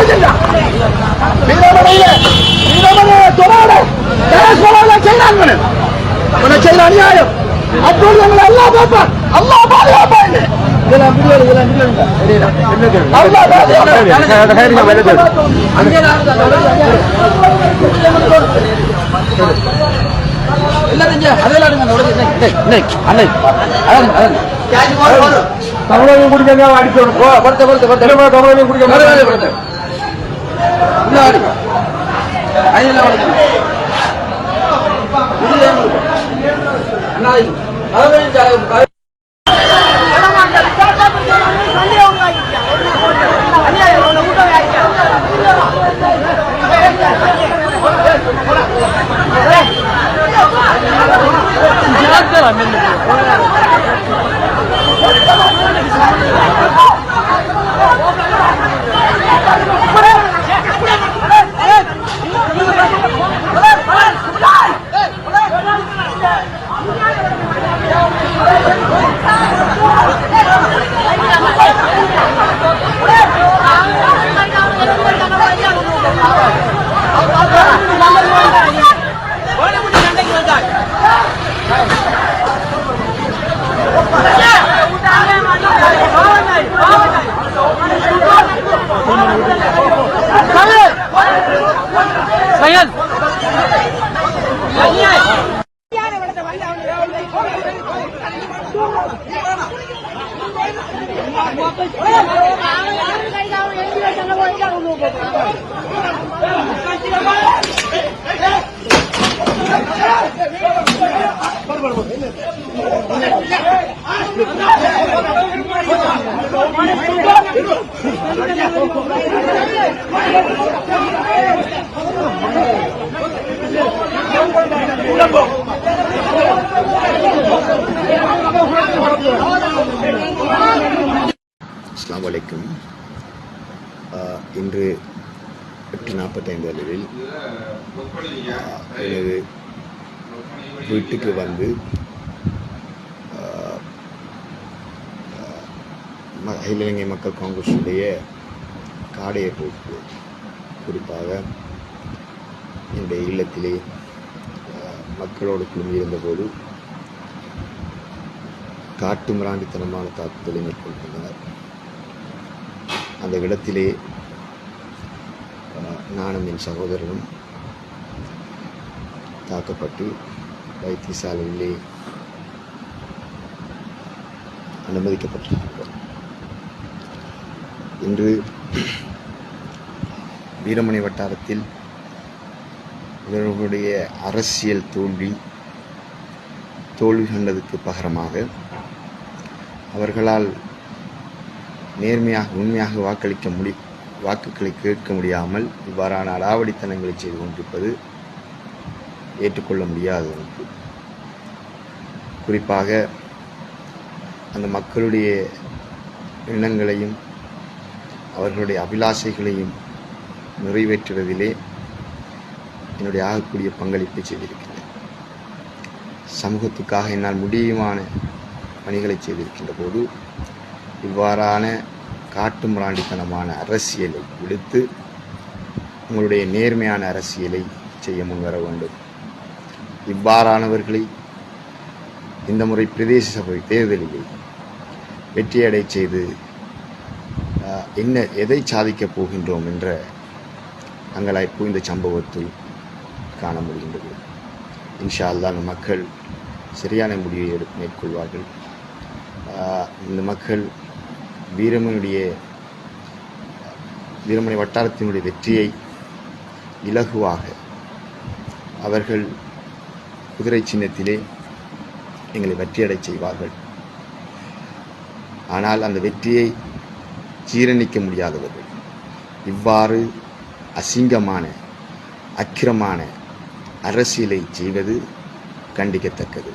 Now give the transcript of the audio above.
என்ன என்ன அநியாயம். அப்போது எங்களை எல்லாம் பார்ப்பான். அல்லா பாதுகாப்பான். இதெல்லாம் முடியாது இதெல்லாம் முடியாது. அல்லா தமிழகம் குடிக்க அடிச்சோம் படுத்த படுத்த படுத்த தமிழகம் குடிக்க அஸ்லாம் வலைக்கும் இன்று எட்டு நாற்பத்தைந்து அளவில் எனது வீட்டுக்கு வந்து அகில இலங்கை மக்கள் காங்கிரஸுடைய காடையை போட்டு குறிப்பாக என்னுடைய இல்லத்திலே மக்களோடு குழுமி இருந்தபோது காட்டு மிராண்டித்தனமான தாக்குதலை மேற்கொண்டிருந்தனர் அந்த இடத்திலே நானும் என் சகோதரனும் தாக்கப்பட்டு வைத்தியசாலையிலே அனுமதிக்கப்பட்டிருக்கிறோம். இன்று வீரமணி வட்டாரத்தில் இவர்களுடைய அரசியல் தோல்வி தோல்வி கண்டதுக்கு பகரமாக அவர்களால் நேர்மையாக உண்மையாக வாக்களிக்க முடி வாக்குகளை கேட்க முடியாமல் இவ்வாறான அடாவடித்தனங்களை செய்து கொண்டிருப்பது ஏற்றுக்கொள்ள முடியாத ஒன்று. குறிப்பாக அந்த மக்களுடைய எண்ணங்களையும் அவர்களுடைய அபிலாஷைகளையும் நிறைவேற்றுவதிலே என்னுடைய ஆகக்கூடிய பங்களிப்பை செய்திருக்கிறேன். சமூகத்துக்காக என்னால் முடியுமான பணிகளை செய்திருக்கின்ற போது இவ்வாறான காட்டு மிராண்டித்தனமான அரசியலை விடுத்து உங்களுடைய நேர்மையான அரசியலை செய்ய முன்வர வேண்டும். இவ்வாறானவர்களை இந்த முறை பிரதேச சபை தேர்தலிலே வெற்றியடை செய்து என்ன எதை சாதிக்கப் போகின்றோம் என்ற அங்கலாய்ப்பு இந்த சம்பவத்தில் காண முடிகின்றது. இன்ஷா அல்லாஹ் மக்கள் சரியான முடிவை எடு மேற்கொள்வார்கள். இந்த மக்கள் வீரமனுடைய வீரமணி வட்டாரத்தினுடைய வெற்றியை இலகுவாக அவர்கள் குதிரை சின்னத்திலே எங்களை வெற்றியடை செய்வார்கள். ஆனால் அந்த வெற்றியை ஜீரணிக்க முடியாதவர்கள் இவ்வாறு அசிங்கமான அக்கிரமான அரசியலை செய்வது கண்டிக்கத்தக்கது.